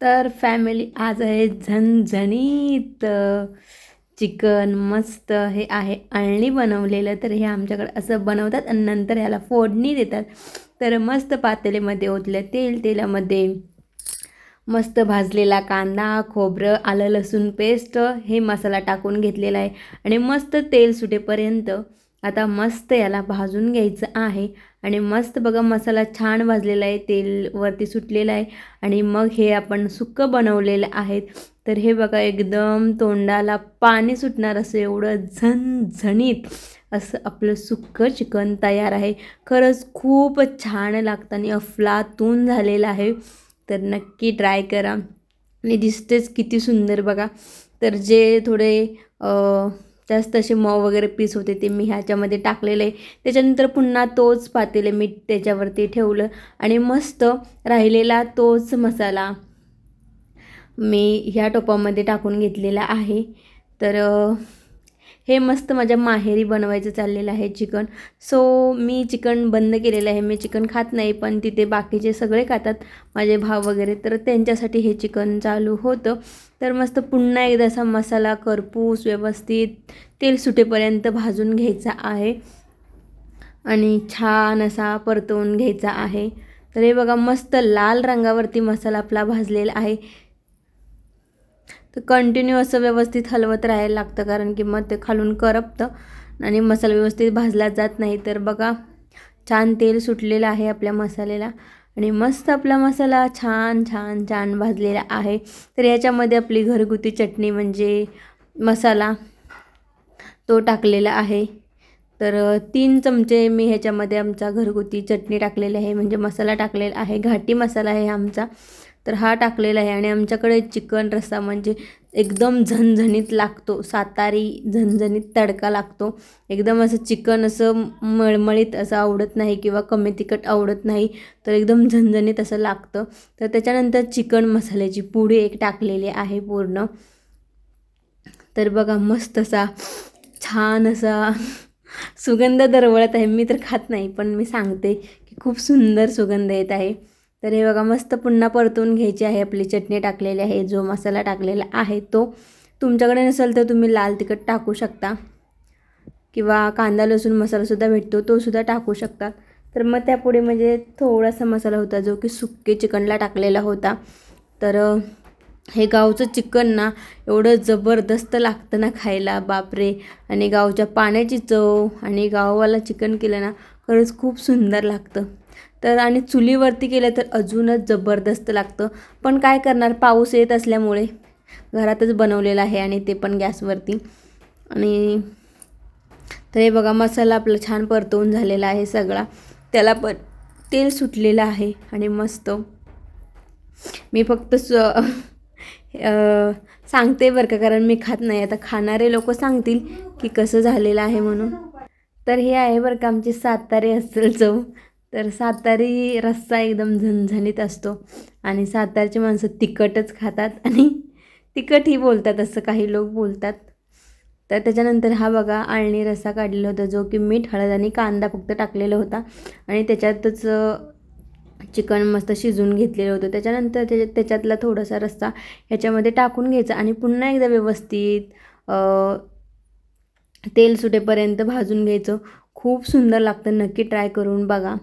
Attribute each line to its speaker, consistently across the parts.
Speaker 1: तर फॅमिली आज आहे झणझणीत. चिकन मस्त हे आहे. अळणी बनवलेलं तर हे आमच्याकडे असं बनवतात आणि नंतर ह्याला फोडणी देतात. तर मस्त पातेलीमध्ये ओतलं तेल तेलामध्ये मस्त भाजलेला कांदा खोबरं आलं लसूण पेस्ट हे मसाला टाकून घेतलेला आहे. आणि मस्त तेल सुटेपर्यंत आता मस्त याला भाजून घ्यायचं आहे. आणि मस्त बघा मसाला छान भाजलेला आहे. तेल वरती सुटलेलं आहे. आणि मग हे आपण सुक्कं बनवलेलं आहेत तर हे बघा एकदम तोंडाला पाणी सुटणार असं एवढं झणझणीत असं आपलं सुक्कं चिकन तयार आहे. खरंच खूप छान लागतं आणि अफलातून झालेलं आहे. तर नक्की ट्राय करा. आणि दिसतेच किती सुंदर बघा. तर जे थोडे त्याच तसे मऊ वगैरे पीस होते ते मी ह्याच्यामध्ये टाकलेले. आहे त्याच्यानंतर पुन्हा तोच पातेले मी त्याच्यावरती ठेवलं. आणि मस्त राहिलेला तोच मसाला मी ह्या टोपामध्ये टाकून घेतलेला आहे. तर हे मस्त माझ्या माहेरी बनवायचं चाललेलं आहे चिकन. सो मी चिकन बंद केलेलं आहे. मी चिकन खात नाही पण तिथे बाकीचे सगळे खातात माझे भाव वगैरे. तर त्यांच्यासाठी हे चिकन चालू होतं. तर मस्त पुन्हा एकदा असा मसाला करपूस व्यवस्थित तेल सुटेपर्यंत भाजून घ्यायचा आहे. आणि छान असा परतवून घ्यायचा आहे. तर हे बघा मस्त लाल रंगावरती मसाला आपला भाजलेला आहे. तर कंटिन्यू असं व्यवस्थित हलवत राहायला लागतं कारण की मग ते खालून करपतं आणि मसाला व्यवस्थित भाजला जात नाही. तर बघा छान तेल सुटलेलं आहे आपल्या मसाल्याला आणि मस्त आपला मसाला छान छान छान भाजलेला आहे. तर याच्यामध्ये आपली घरगुती चटणी म्हणजे मसाला तो टाकलेला आहे. तर तीन चमचे मी ह्याच्यामध्ये आमचा घरगुती चटणी टाकलेली आहे म्हणजे मसाला टाकलेला आहे. घाटी मसाला आहे आमचा. तर हा टाकलेला आहे आणि आमच्याकडे चिकन रस्सा म्हणजे एकदम झणझणीत लागतो सातारी झणझणीत तडका लागतो. एकदम असं चिकन असं मळमळीत असं आवडत नाही किंवा कमी तिखट आवडत नाही तर एकदम झणझणीत असं लागतं. तर त्याच्यानंतर चिकन मसाल्याची पुडी एक टाकलेली आहे पूर्ण. तर बघा मस्त असा छान असा सुगंध दरवळत आहे. मी तर खात नाही पण मी सांगते की खूप सुंदर सुगंध येत आहे. तर हे बघा मस्त पुन्हा परतून घ्यायची आहे आपली चटणी टाकलेली आहे जो मसाला टाकलेला आहे तो तुमच्याकडे नसेल तर तुम्ही लाल तिखट टाकू शकता. किंवा कांदा लसूण मसालासुद्धा भेटतो तो सुद्धा टाकू शकता. तर मग त्यापुढे म्हणजे थोडासा मसाला होता जो की सुके चिकनला टाकलेला होता. तर हे गावचं चिकन ना एवढं जबरदस्त लागतं ना खायला बापरे! आणि गावच्या पाण्याची चव आणि गाववाला चिकन केलं ना खरंच खूप सुंदर लागतं. तर आणि चुलीवरती केलं तर अजूनच जबरदस्त लागतं. पण काय करणार? पाऊस येत असल्यामुळे घरातच बनवलेलं आहे आणि ते पण गॅसवरती. आणि तर हे बघा मसाला आपला छान परतवून झालेला आहे सगळा. त्याला पण तेल सुटलेलं आहे आणि मस्त. मी फक्त स सांगते बरं का कारण मी खात नाही. आता खाणारे लोक सांगतील की कसं झालेलं आहे म्हणून. तर हे आहे बरं का आमची सातारे असेल चव. तर सातारी रस्सा एकदम झणझणीत असतो आणि सातारची माणसं तिखटच खातात आणि तिखटही बोलतात असं काही लोक बोलतात. तर त्याच्यानंतर हा बघा आळणी रस्सा काढलेला होता जो की मीठ हळद आणि कांदा फक्त टाकलेला होता. आणि त्याच्यातच चिकन मस्त शिजून घेतलेलं होतं. त्याच्यानंतर त्याच्या त्याच्यातला थोडासा रस्सा ह्याच्यामध्ये टाकून घ्यायचा आणि पुन्हा एकदा व्यवस्थित तेल सुटेपर्यंत भाजून घ्यायचं. खूप सुंदर लागतं नक्की ट्राय करून बघा.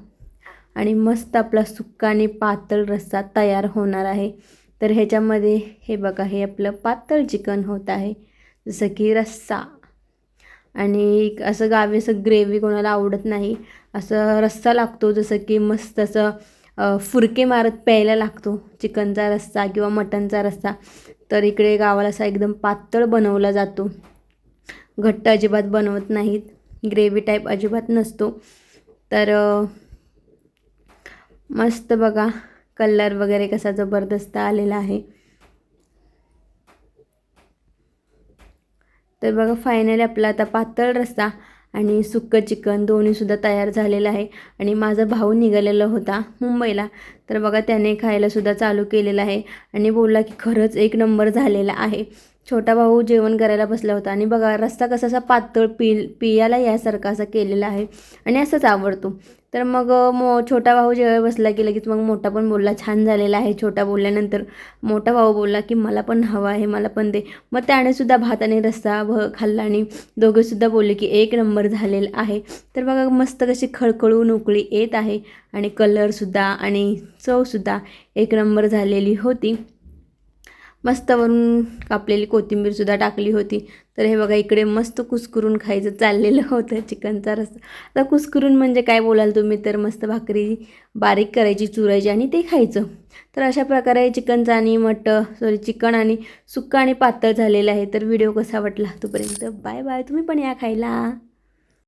Speaker 1: आणि मस्त आपला सुक्का आणि पातळ रस्सा तयार होणार आहे. तर ह्याच्यामध्ये हे बघा हे आपलं पातळ चिकन होत आहे जसं की रस्सा. आणि असं गावी असं ग्रेव्ही कोणाला आवडत नाही असं रस्सा लागतो जसं की मस्त असं फुरके मारत प्यायला लागतो चिकनचा रस्सा किंवा मटनचा रस्सा. तर इकडे गावाला असा एकदम पातळ बनवला जातो. घट्ट अजिबात बनवत नाहीत ग्रेव्ही टाईप अजिबात नसतो. तर मस्त बघा कलर वगैरे कसा जबरदस्त आलेला आहे. तर बघा फायनली आपला आता पातळ रस्ता आणि सुक्कं चिकन दोन्हीसुद्धा तयार झालेलं आहे. आणि माझा भाऊ निघालेला होता मुंबईला. तर बघा त्याने खायलासुद्धा चालू केलेला आहे आणि बोलला की खरंच एक नंबर झालेला आहे. छोटा भाऊ जेवण करायला बसला होता आणि बघा रस्ता कसा असा पातळ पि पियाला यासारखा असा केलेला आहे आणि असंच आवडतो. तर मग मो छोटा भाऊ जेव्हा बसला की लगेच मग मोठा पण बोलला छान झालेला आहे. छोटा बोलल्यानंतर मोठा भाऊ बोलला की मला पण हवा आहे मला पण दे. मग त्याने सुद्धा भात आणि रस्सा भ खाल्ला आणि दोघेसुद्धा बोलले की एक नंबर झालेला आहे. तर बघा मस्त कशी खळखळून उकळी येत आहे आणि कलरसुद्धा आणि चवसुद्धा एक नंबर झालेली होती. मस्त वरून कापलेली कोथिंबीरसुद्धा टाकली होती. तर हे बघा इकडे मस्त कुस्करून खायचं चाललेलं होतं चिकनचा रस्सा. आता कुस्करून म्हणजे काय बोलाल तुम्ही? तर मस्त भाकरी बारीक करायची चुरायची आणि ते खायचं. तर अशा प्रकारे चिकनचा आणि मट सॉरी चिकन आणि सुक्का आणि पातळ झालेलं आहे. तर व्हिडिओ कसा वाटला? तोपर्यंत बाय बाय. तुम्ही पण या खायला.